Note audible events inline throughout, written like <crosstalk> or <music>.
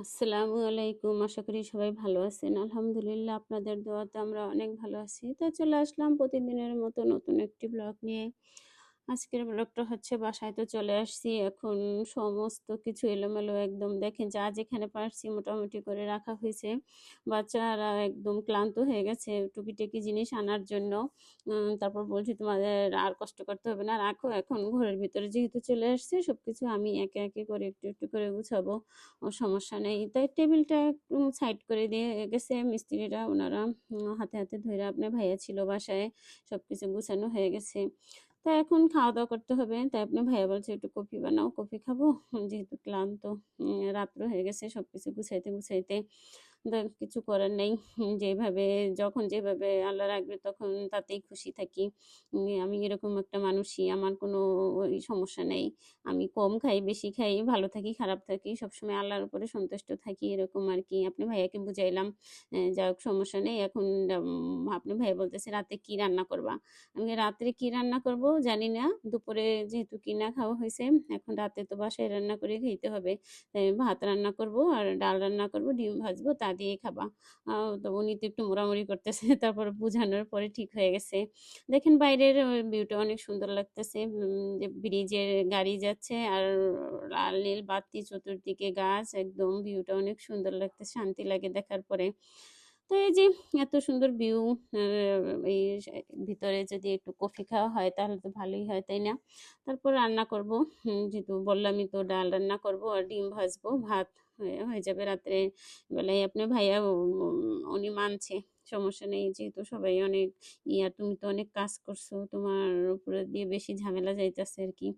আসসালামু আলাইকুম। আশা করি সবাই ভালো আছেন। আলহামদুলিল্লাহ আপনাদের দোয়াতে আমরা অনেক ভালো আছি। তো চলে আসলাম প্রতিদিনের মতো নতুন একটি ব্লগ নিয়ে। আজকের ব্লগটা হচ্ছে বাসায় তো চলে আসছি। এখন সমস্ত কিছু এলোমেলো একদম দেখেন যা যেখানে পারছি মোটামুটি করে রাখা হয়েছে। বাচ্চারা একদম ক্লান্ত হয়ে গেছে টুকিটাকি জিনিস আনার জন্য। তারপর বলছি তোমাদের আর কষ্ট করতে হবে না, রাখো এখন ঘরের ভিতরে যেহেতু চলে আসছে, সবকিছু আমি একে একে করে একটু একটু করে গুছাবো সমস্যা নেই তাই টেবিলটা সাইড করে দিয়ে গেছে, মিস্ত্রিরা ওনারা হাতে হাতে ধরে, আপনার ভাইয়া ছিল বাসায়, সবকিছু গুছানো হয়ে গেছে তা এখন খাওয়া দাওয়া করতে হবে। তাই আপনি ভাইয়া বলছে, একটু কফি বানাও, কফি খাব। যেহেতু ক্লান্ত রাত্র হয়ে গেছে সব কিছু গুছাইতে গুছাইতে কিছু করার নেই। যেভাবে যখন যেভাবে আল্লাহ রাখবে তখন তাতেই খুশি থাকি। আমি এরকম একটা মানুষই। আমার কোনো ওই সমস্যা নেই। আমি কম খাই, বেশি খাই, ভালো থাকি, খারাপ থাকি। সবসময় আল্লাহর উপরে সন্তুষ্ট থাকি এরকম আর কি আপনি ভাইয়াকে বুঝাইলাম। যা হোক সমস্যা নেই। এখন আপনি ভাইয়া বলতেছে, "রাতে কি রান্না করবা?" আমি "রাত্রে কি রান্না করব জানি না। দুপুরে যেহেতু কিনা খাওয়া হয়েছে এখন রাতে তো বাসায় রান্না করে খেতে হবে।" ভাত রান্না করব আর ডাল রান্না করব, ডিম ভাজবো তা দিয়েই খাবা। তো উনি তো একটু মোড়ামুড়ি করতেছে। <laughs> তারপর বোঝানোর পরে ঠিক হয়ে গেছে। দেখেন বাইরের ভিউটা অনেক সুন্দর লাগতেছে। ব্রিজের গাড়ি যাচ্ছে আর লাল, নীল বাতি, চতুর্দিকে গাছ, একদম ভিউটা অনেক সুন্দর লাগতেছে। শান্তি লাগে দেখার পরে। তো এই যে এত সুন্দর ভিউ এই ভিতরে যদি একটু কফি খাওয়া হয় তাহলে তো ভালোই হয়, তাই না? তারপর রান্না করব। যেহেতু বললামই তো ডাল রান্না করব আর ডিম ভাজবো। ভাত হয়ে যাবে রাত্রে বেলায় আপনার ভাইয়া উনি মানছে। সমস্যা নেই। যেহেতু সবাই অনেক ইয়া তুমি তো অনেক কাজ করছ। তোমার উপরে দিয়ে বেশি ঝামেলা যাইতেছে আরকি।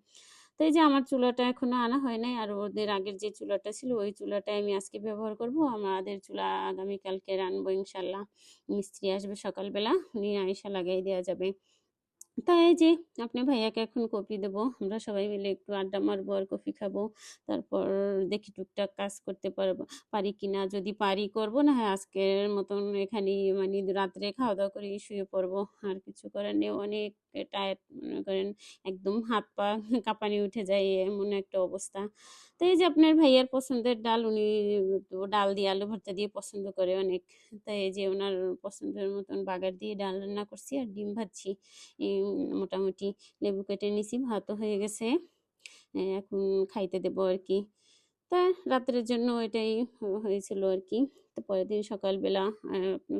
তো এই যে আমার চুলাটা এখনও আনা হয় নাই। আর ওদের আগের যে চুলাটা ছিল, ওই চুলাটাই আমি আজকে ব্যবহার করব। আমাদের চুলা আগামীকালকে রানবো ইনশাল্লাহ মিস্ত্রি আসবে সকালবেলা। নিয়ে আয়সা লাগাই দেওয়া যাবে। তা এই যে আপনার ভাইয়াকে এখন কপি দেবো। আমরা সবাই মিলে একটু আড্ডা মারবো আর কফি খাব। তারপর দেখি টুকটাক কাজ করতে পারব পারি কিনা। যদি পারি করব, না হয় আজকের মতন এখানে মানে রাত্রে খাওয়া-দাওয়া করে শুয়ে পড়ব। আর কিছু করার নেই। অনেক টায়ার্ড মনে করেন একদম হাত-পা কাঁপানি উঠে যায় এমন একটা অবস্থা। তো এই যে আপনার ভাইয়ার পছন্দের ডাল উনি ডাল দিয়ে আলু ভর্তা দিয়ে পছন্দ করে অনেক। তাই যে ওনার পছন্দের মতন বাগার দিয়ে ডাল রান্না করছি আর ডিম ভাজছি। মোটামুটি লেবু কেটে নিছি, ভাত হয়ে গেছে। এখন খাইতে দেবো আর কি তা রাত্রের জন্য এটাই হয়েছিল আর আরকি। তো পরের দিন সকালবেলা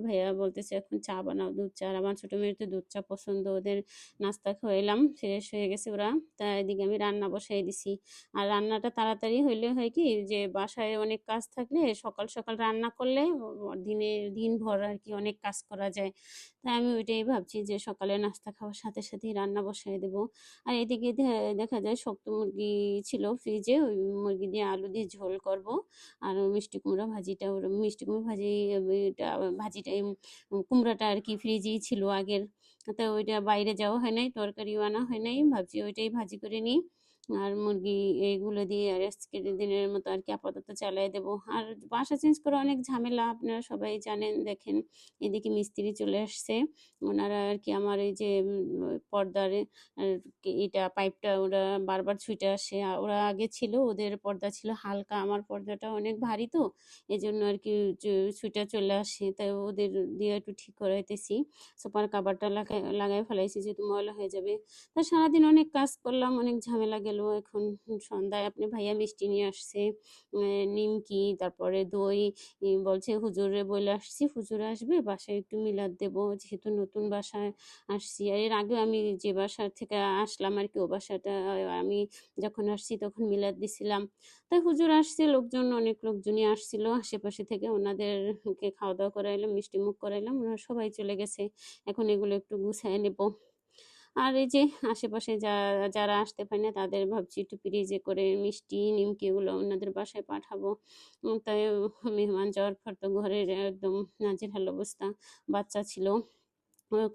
ভাইয়া বলতেছে, "এখন চা বানাও, দুধ চা।" আর আমার ছোট মেয়ের তো দুধ চা পছন্দ। ওদের নাস্তা খাওয়াইলাম, ফ্রেশ হয়ে গেছে ওরা। তা এদিকে আমি রান্না বসাই দিছি। আর রান্নাটা তাড়াতাড়ি হইলে হয় কি যে বাসায় অনেক কাজ থাকলে সকাল, সকাল রান্না করলে দিনে দিনভর আরকি অনেক কাজ করা যায়। তাই আমি ওইটাই ভাবছি যে সকালে নাস্তা খাওয়ার সাথে, সাথেই রান্না বসায় দেব। আর এদিকে দেখা যায় শক্ত মুরগি ছিল ফ্রিজে, ওই মুরগি দিয়ে আলু দিয়ে ঝোল করব। আর মিষ্টি কুমড়া ভাজিটা ওর মিষ্টি কুমড়া ভাজি ভাজিটা কুমড়োটা আর কি ফ্রিজেই ছিল আগের। তো ওইটা বাইরে যাওয়া হয় নাই, তরকারিও আনা হয় নাই। ভাবছি ওইটাই ভাজি করে নিই। আর মুরগি এইগুলো দিয়ে আর আজকের দিনের মতো আর কি আপাতত চালায় দেব। আর বাসা চেঞ্জ করে অনেক ঝামেলা আপনারা সবাই জানেন। দেখেন এদিকে মিস্ত্রি চলে আসছে। ওনারা আর কি আমার এই যে পর্দার এটা পাইপটা ওরা বারবার ছুইটা আসে। ওরা আগে ছিল, ওদের পর্দা ছিল হালকা, আমার পর্দাটা অনেক ভারী তো। এই জন্য আর কি ছুইটা চলে আসে। তাই ওদের দিয়ে একটু ঠিক করাইতেছি। সোফার কাভারটা লাগাই ফেলাইছি যেহেতু ময়লা হয়ে যাবে। তা সারাদিন অনেক কাজ করলাম, অনেক ঝামেলা। এখন সন্ধ্যায় আপনি ভাইয়া মিষ্টি নিয়ে আসছে। নিমকি, তারপরে দই বলছে হুজুরে বইলে আসছি, হুজুর আসবে বাসায় একটু মিলাদ দেব। যেহেতু নতুন বাসায় আসছি। আর এর আগেও আমি যে বাসা থেকে আসলাম আর কি ও বাসাটা আমি যখন আসছি তখন মিলাদ দিছিলাম। তাই হুজুর আসছে, লোকজন অনেক লোকজনই আসছিল আশেপাশে থেকে। ওনাদেরকে খাওয়া-দাওয়া করাইলাম, মিষ্টিমুখ করাইলাম। ওনারা সবাই চলে গেছে। এখন এগুলো একটু গুছায়ে নেব। আর এই যে আশেপাশে যা যারা আসতে পারে না তাদের ভাবছি একটু ফ্রিজে করে মিষ্টি, নিমকি এগুলো ওনাদের বাসায় পাঠাবো। তাই মেহমান যাওয়ার পর তো ঘরের একদম নাজেহাল অবস্থা। বাচ্চা ছিল।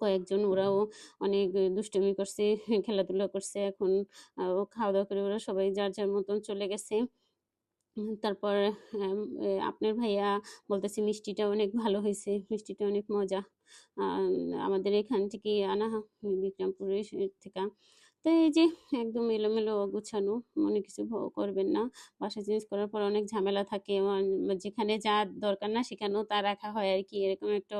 কয়েকজন ওরাও অনেক দুষ্টুমি করছে, খেলাধুলা করছে। এখন আ খাওয়া-দাওয়া করে ওরা সবাই যার, যার মতন চলে গেছে। তারপর আপনার ভাইয়া বলতেছে মিষ্টিটা অনেক ভালো হয়েছে, মিষ্টিটা অনেক মজা। আমাদের এখান থেকে আনা বিক্রমপুরের থেকে। তো এই যে একদম এলোমেলো গুছানো মনে কিছু করবেন না বাসা জিনিস করার পর অনেক ঝামেলা থাকে যেখানে যা দরকার না, সেখানেও তা রাখা হয় আর কি, এরকম একটা